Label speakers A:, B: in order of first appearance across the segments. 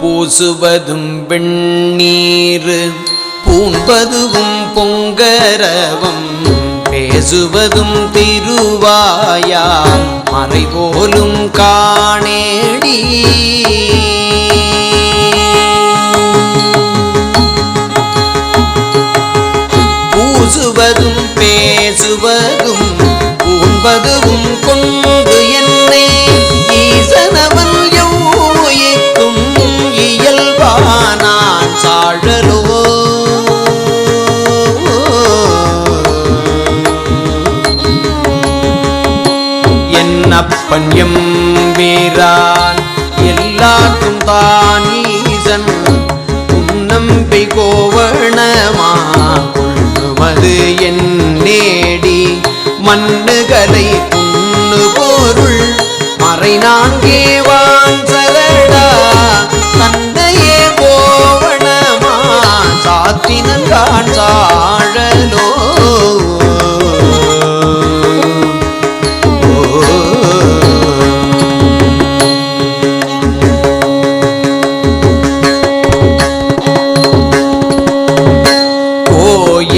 A: பூசுவதும் வெண்ணீர் பூண்பதுவும் பொங்கரவம் பேசுவதும் திருவாயால் மறைபோலும் காணேடி. என்னப்பன் M Veyron எல்லாருக்கும் தான் ஈசன் உன்னம்பை கோவணமா. கொள்ளுமது என் நேடி மண்ணுகளை புண்ணு பொருள் மறை நான்கே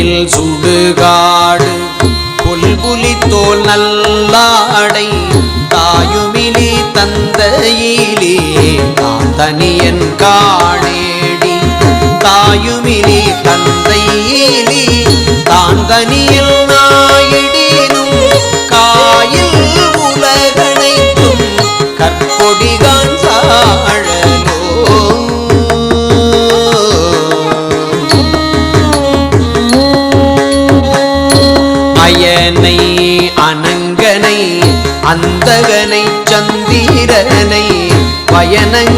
A: கோயில் சுடுகாடு புல்புலி தோல் நல்லாடை தாயுமிலி தந்தையிலே நான் தனியன் காணேடி தாயுமிலி தந்தையிலே தான் தனியில் and then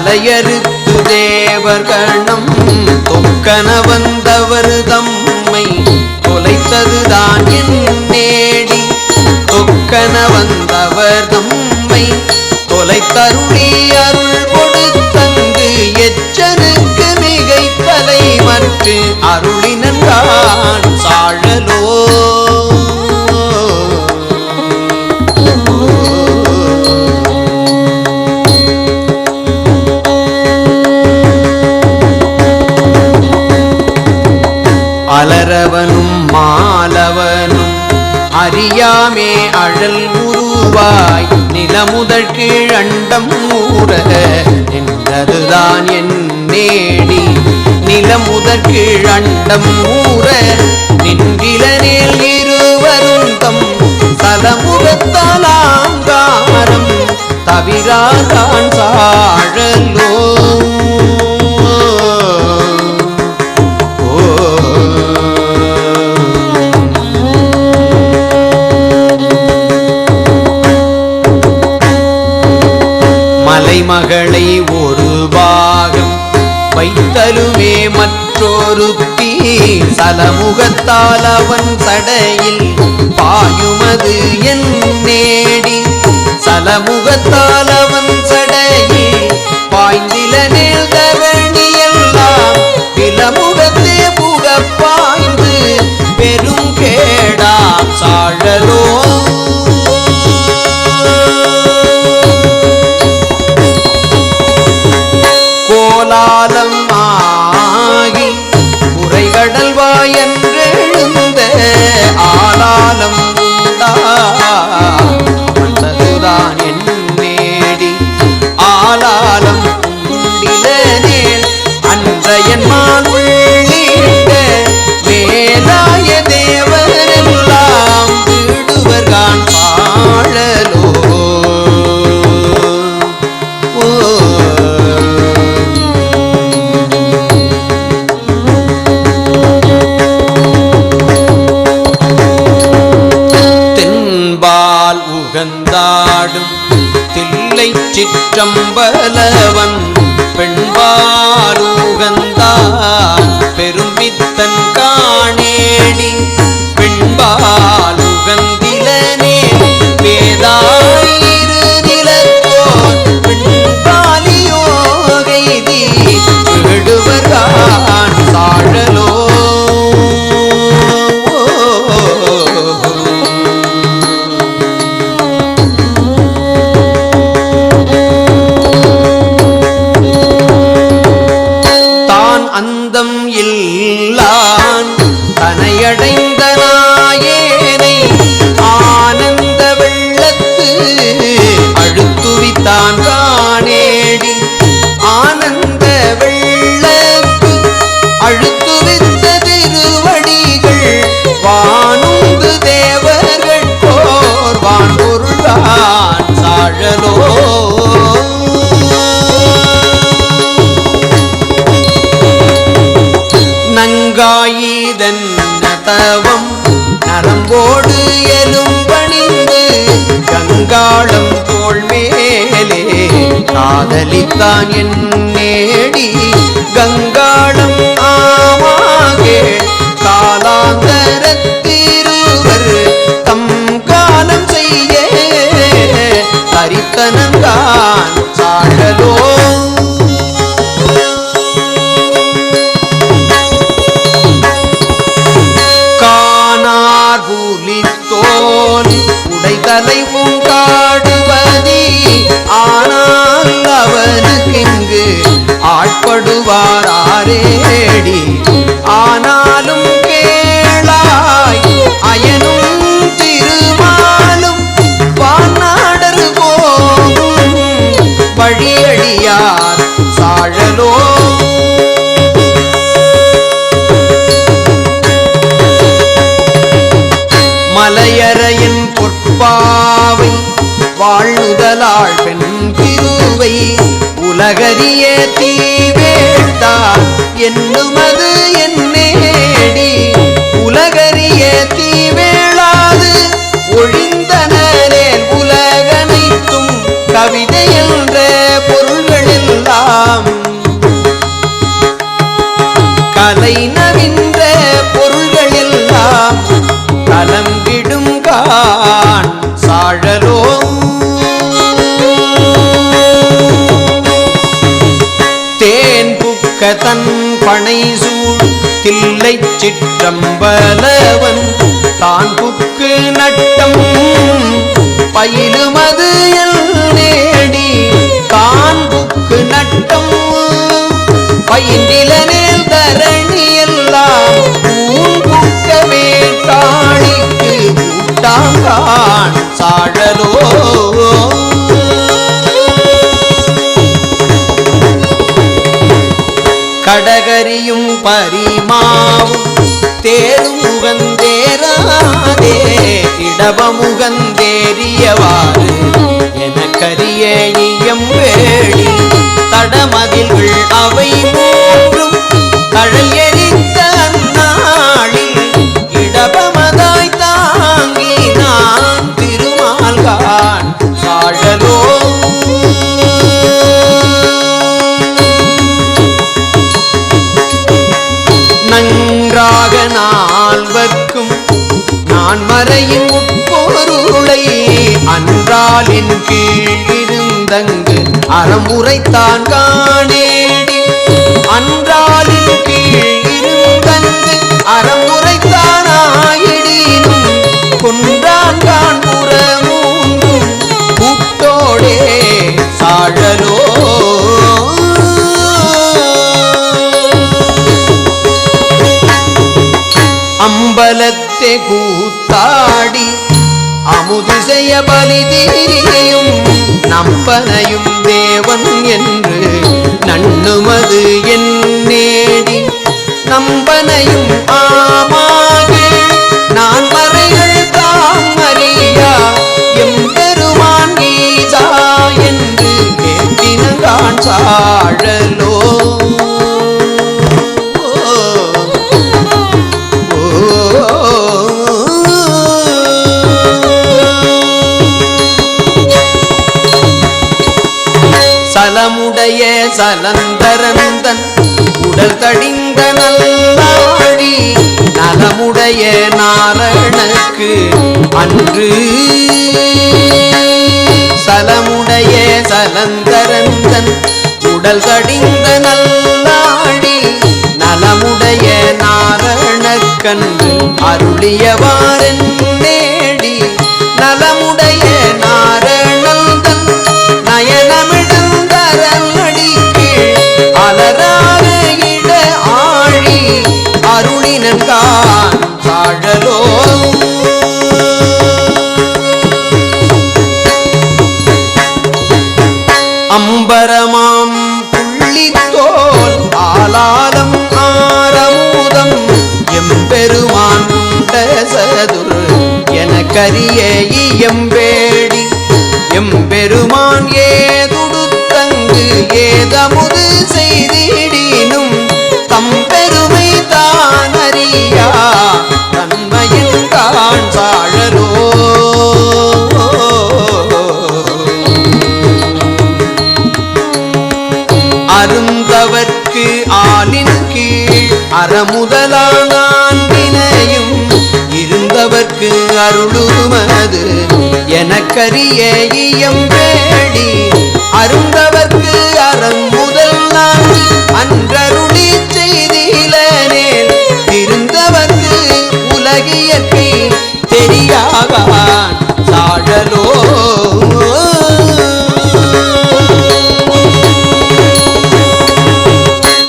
A: தலையறுத்து தேவர்கணம் தொக்கன வந்தவர் தம்மை தொலைத்ததுதான் என் நேடி. தொக்கன வந்தவர் தம்மை தொலைத்தருளி அருள் கொடுத்தங்கு எச்சனுக்கு மிகை தலைமற்று அருளினான் சாழலோ முதல் கீழ் அண்டம் ஊற நின்றதுதான் என் நேடி நில முதல் கீழ் அண்டம் ஊற நின்றிலனேல் இருவரும் தம் சலமுகத்தாலாங்காரம் தவிராதான் சார் மகளை ஒரு பாகம் வைத்தலுமே மற்றொருத்தி சலமுகத்தால் அவன் சடையில் பாயுமது என் நேடி. சலமுகத்தால் அவன் கம்பல மேலே காதலித்தான் என் நேடி. கங்காளம் ஆமாகே காலாந்தரத்திருவர் தம் காலம் செய்ய. தரித்தனந்தான் சாழலோ காணார் புலித்தோல் உடைதலை உண்டாடுவதி ஆட்படுவார் ஆனாலும் கேளாய் அயனும் திருமாலும் பாநாடர் போகும் வழியடியார் சாழலோ. மலையறையின் பொற்பாவை வாழ்நுதலாள் பெண் திருவை உலகறிய என்னுமது என்னேடி உலகறிய தீவேளாது ஒழிந்தனரேல் உலகனைத்தும் கவிதை என்ற பொருள்களெல்லாம். கலை நவின்ற பொருள்களெல்லாம் கலங்கிடும் கான் சாழலோ. தன் பனை சூழ் தில்லை சிற்றம்பலவன் தான் புக்கு நட்டம். பயிலுமது நேடி தான் புக்கு நட்டம். பயின்றில நேல் தரணி பரிமாவும். தேரும் முகந்தேராதே இடவமுகந்தேறியவாறு ஒன்றாக நால்வர்க்கும் நான் மறையின் உட்பொருளை அன்றாலின் கீழ் இருந்தங்கு அறமுறைத்தான் காணேடி. அன்றாலின் கீழ் இருந்தங்கு அறமுறைத்தான் ஆயிடினும் கொன்றான் புறமும் கூத்தாடி அமுதிசைய பலிதீரியும் நம்பனையும் தேவன் என்று நண்ணுமது என் நேடி நம்பனையும் ஆ சலமுடைய சலந்தரந்தன் உடல் தடிந்த நல்லாழி நலமுடைய நாரணக்கு அன்று. சலமுடைய சலந்தரந்தன் உடல் தடிந்த நல்லாழி நலமுடைய நாரணக்கன்று அருளியவாரன் அம்பரமாம் புள்ளித்தோல் ஆலாலம் ஆரமுதம். எம்பெருமான் உண்ட என எனக்கரிய எம்பேடி எம்பெருமான் ஏதுடுத்தங்கு ஏதமுது செய்திடினும் தம்பெருமை இருந்தவர்க்கு அருளுமது எனக்கரிய இயம்பே